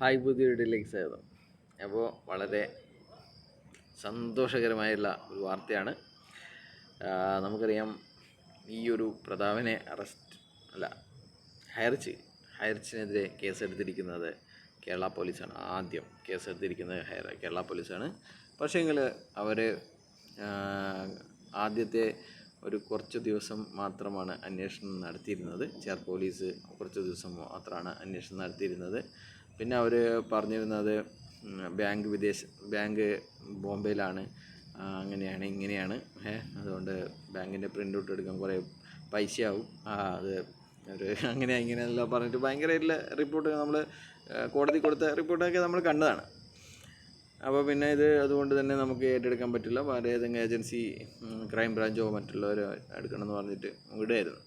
Hi പുതിയ വീഡിയോയിലേക്ക് സ്വാഗതം. അപ്പോൾ വളരെ സന്തോഷകരമായുള്ള ഒരു വാർത്തയാണ്. നമുക്കറിയാം ഈ ഒരു പ്രതാപനെ അറസ്റ്റ് അല്ല ഹയർച്ച് ഹയർച്ചിനെതിരെ കേസെടുത്തിരിക്കുന്നത് കേരള പോലീസാണ്. ആദ്യം കേസെടുത്തിരിക്കുന്നത് ഹയർ കേരള പോലീസാണ്. പക്ഷേങ്കിൽ അവർ ആദ്യത്തെ ഒരു കുറച്ച് ദിവസം മാത്രമാണ് അന്വേഷണം നടത്തിയിരുന്നത്. ചേർ പോലീസ് കുറച്ച് ദിവസം മാത്രമാണ് അന്വേഷണം നടത്തിയിരുന്നത്. പിന്നെ അവർ പറഞ്ഞിരുന്നത് ബാങ്ക് വിദേശ ബാങ്ക് ബോംബെയിലാണ് അങ്ങനെയാണ് ഇങ്ങനെയാണ് അതുകൊണ്ട് ബാങ്കിന്റെ പ്രിന്റ് ഔട്ട് എടുക്കാൻ കുറേ പൈസയാവും. ആ അത് ഒരു അങ്ങനെ ഇങ്ങനെയെല്ലാം പറഞ്ഞിട്ട് ഭയങ്കരമായിട്ടുള്ള റിപ്പോർട്ട് നമ്മൾ കോടതി കൊടുത്ത റിപ്പോർട്ടൊക്കെ നമ്മൾ കണ്ടതാണ്. അപ്പോൾ പിന്നെ ഇത് അതുകൊണ്ട് തന്നെ നമുക്ക് ഏറ്റെടുക്കാൻ പറ്റില്ല. വേറെ ഏതെങ്കിലും ഏജൻസി ക്രൈം ബ്രാഞ്ചോ മറ്റുള്ളവരോ എടുക്കണം എന്ന് പറഞ്ഞിട്ട് വിടുമായിരുന്നു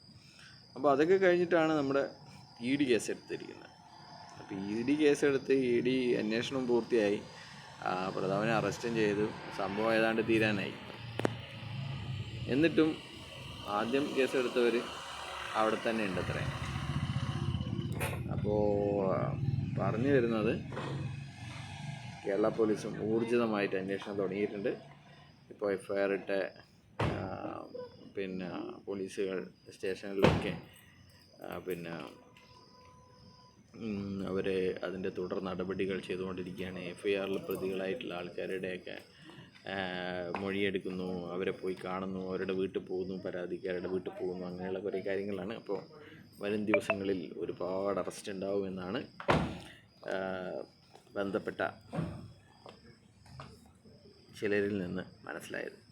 അപ്പോൾ അതൊക്കെ കഴിഞ്ഞിട്ടാണ് നമ്മുടെ ഇ ഡി കേസ് എടുത്തിരിക്കുന്നത്. അപ്പോൾ ഇ ഡി കേസെടുത്ത് ഇ ഡി അന്വേഷണം പൂർത്തിയായി. പ്രതാപനെ അറസ്റ്റും ചെയ്തു. സംഭവം ഏതാണ്ട് തീരാനായി. എന്നിട്ടും ആദ്യം കേസെടുത്തവർ അവിടെ തന്നെ ഉണ്ട് അത്രേ അപ്പോൾ പറഞ്ഞു വരുന്നത് കേരള പോലീസും ഊർജിതമായിട്ട് അന്വേഷണം തുടങ്ങിയിട്ടുണ്ട്. ഇപ്പോൾ എഫ്ഐആർ ഇട്ട പിന്നെ പോലീസുകൾ സ്റ്റേഷനിലൊക്കെ പിന്നെ അവർ അതിന്റെ തുടർ നടപടികൾ ചെയ്തുകൊണ്ടിരിക്കുകയാണ്. എഫ് ഐ ആറിൽ പ്രതികളായിട്ടുള്ള ആൾക്കാരുടെയൊക്കെ മൊഴിയെടുക്കുന്നു. അവരെ പോയി കാണുന്നു. അവരുടെ വീട്ടിൽ പോകുന്നു. പരാതിക്കാരുടെ വീട്ടിൽ പോകുന്നു. അങ്ങനെയുള്ള കുറേ കാര്യങ്ങളാണ്. അപ്പോൾ വരും ദിവസങ്ങളിൽ ഒരുപാട് അറസ്റ്റ് ഉണ്ടാവുമെന്നാണ് ബന്ധപ്പെട്ട ചിലരിൽ നിന്ന് മനസ്സിലായത്.